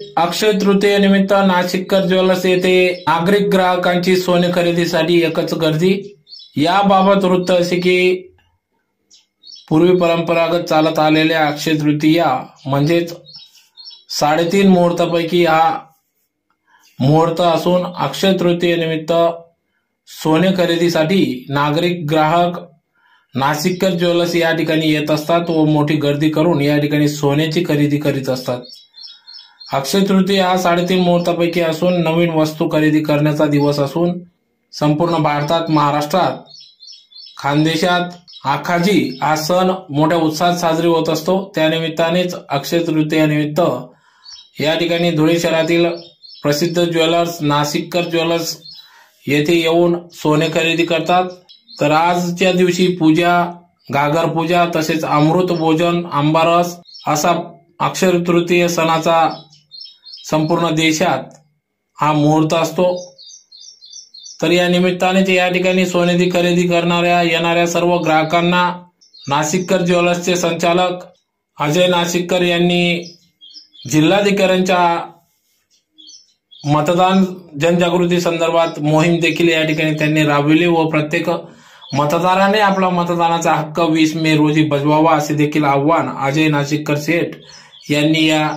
अक्षय तृतीयेनिमित्त नाशिककर ज्वेलर्स येथे नागरिक ग्राहकांची सोने खरेदीसाठी एकच गर्दी. याबाबत वृत्त असे की पूर्वी परंपरागत चालत आलेल्या अक्षय तृतीया म्हणजेच साडेतीन मुहूर्तापैकी हा मुहूर्त असून अक्षय तृतीयेनिमित्त सोने खरेदीसाठी नागरिक ग्राहक नाशिककर ज्वेलर्स या ठिकाणी येत असतात व मोठी गर्दी करून या ठिकाणी सोन्याची खरेदी करीत असतात. अक्षय तृतीय हा साडेतीन मुहूर्तापैकी असून नवीन वस्तू खरेदी करण्याचा दिवस असून संपूर्ण भारतात महाराष्ट्रात खानदेशात आखाजी हा सण मोठ्या उत्साहात साजरी होत असतो. त्यानिमित्तानेच अक्षय तृतीयानिमित्त या ठिकाणी धुळे शहरातील प्रसिद्ध ज्वेलर्स नाशिककर ज्वेलर्स येथे येऊन सोने खरेदी करतात. तर आजच्या दिवशी पूजा घागर पूजा तसेच अमृत भोजन आंबारस असा अक्षय तृतीय सणाचा संपूर्ण देशात हा मुहूर्त असतो. तर या निमित्ताने या ठिकाणी सोनेची खरेदी करणाऱ्या येणाऱ्या सर्व ग्राहकांना नाशिककर ज्वेलर्सचे संचालक अजय नाशिककर यांनी जिल्हाधिकाऱ्यांच्या मतदान जनजागृती संदर्भात मोहीम देखील या ठिकाणी त्यांनी राबविली व प्रत्येक मतदाराने आपला मतदानाचा हक्क वीस मे रोजी बजवावा असे देखील आव्हान अजय नाशिककर सेठ यांनी या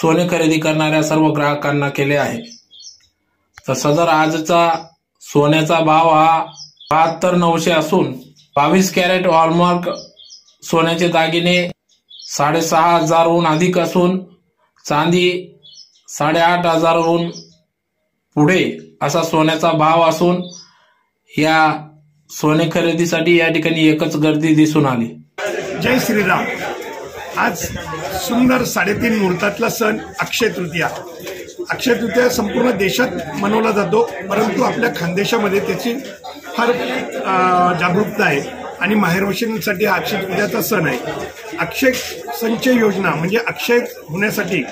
सोने खरेदी करणाऱ्या सर्व ग्राहकांना केले आहे. तर सदर आजचा सोन्याचा भाव हा बहात्तर नऊशे असून बावीस कॅरेट हॉलमार्क सोन्याचे दागिने साडेसहा हजारहून अधिक असून चांदी साडेआठ हजारहून पुढे असा सोन्याचा भाव असून या सोने खरेदीसाठी या ठिकाणी एकच गर्दी दिसून आली. जय श्रीराम. आज सुंदर साडेतीन मुहूर्तातला सण अक्षय तृतीया. अक्षय तृतीया संपूर्ण देशात मनवला जातो परंतु आपल्या खानदेशामध्ये त्याची फार जागरूकता आहे आणि माहेरवशींसाठी हा अक्षय तृतीयाचा सण आहे. अक्षय संचय योजना म्हणजे अक्षय होण्यासाठी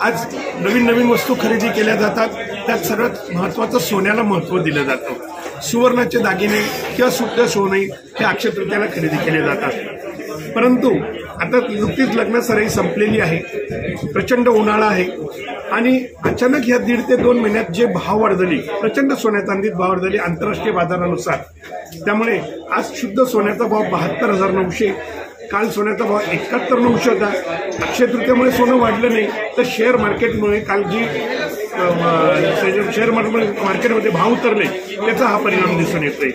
आज नवीन नवीन वस्तू खरेदी केल्या जातात. त्यात सर्वात महत्त्वाचं सोन्याला महत्त्व दिलं जातं. सुवर्णाचे दागिने किंवा शुद्ध सोने हे अक्षय तृतीयाला खरेदी केले जातात. परंतु आता नुकतीच लग्न सराई संपलेली आहे. प्रचंड उन्हाळा आहे. आणि अचानक ह्या दीड ते दोन महिन्यात जे भाव वाढ प्रचंड सोन्या चांदीत भाव वाढ झाली आंतरराष्ट्रीय बाजारानुसार. त्यामुळे आज शुद्ध सोन्याचा भाव बहात्तर हजार नऊशे काल सोन्याचा भाव एकाहत्तर नऊशे होता. अक्षय तृतीयामुळे सोनं वाढलं नाही. तर शेअर मार्केटमुळे काल जी शेअर मार्केट मार्केटमध्ये भाव उतरले त्याचा हा परिणाम दिसून येतोय.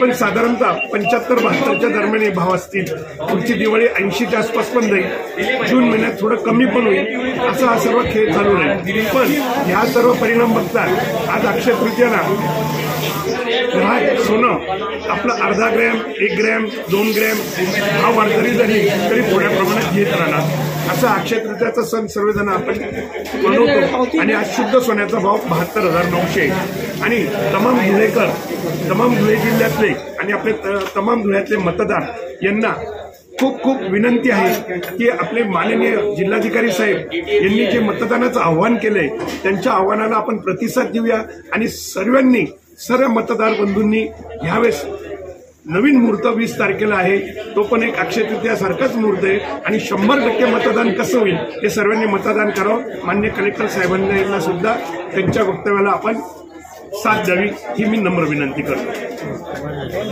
पण साधारणतः पंच्याहत्तर बहात्तरच्या दरम्यान हे भाव असतील. पुढची दिवाळी ऐंशीच्या आसपास पण जाईल. जून महिन्यात थोडं कमी पण होईल. असा हा सर्व खेळ चालू राहील. पण ह्या सर्व परिणाम बघता आज अक्षय तृतीयाला ग्राहक सोनं आपलं अर्धा ग्रॅम एक ग्रॅम दोन ग्रॅम भाव वाढ जरी झाली तरी थोड्या प्रमाणात घेत राहणार. असा अक्षय तृतीयाचा सण सर्वजण आपण मनवतो. आणि आज शुद्ध सोन्याचा भाव बहात्तर हजार नऊशे. आणि तमाम धुळेकर तमाम धुळे जिल्ह्यातले आणि आपले त- तमाम धुळ्यातले मतदार यांना खूप खूप विनंती आहे की आपले माननीय जिल्हाधिकारी साहेब यांनी जे मतदानाचं आव्हान केलंय त्यांच्या आव्हानाला आपण प्रतिसाद देऊया आणि सर्वांनी सर्व मतदार बंधूंनी ह्यावेळेस नवीन मुहूर्त वीस तारखेला आहे. तो पण एक अक्षय तृतीयासारखाच मुहूर्त आहे. आणि शंभर टक्के मतदान कसं होईल हे सर्वांनी मतदान करावं. मान्य कलेक्टर साहेबांना सुद्धा त्यांच्या वक्तव्याला आपण साथ द्यावी ही मी नम्र विनंती करतो.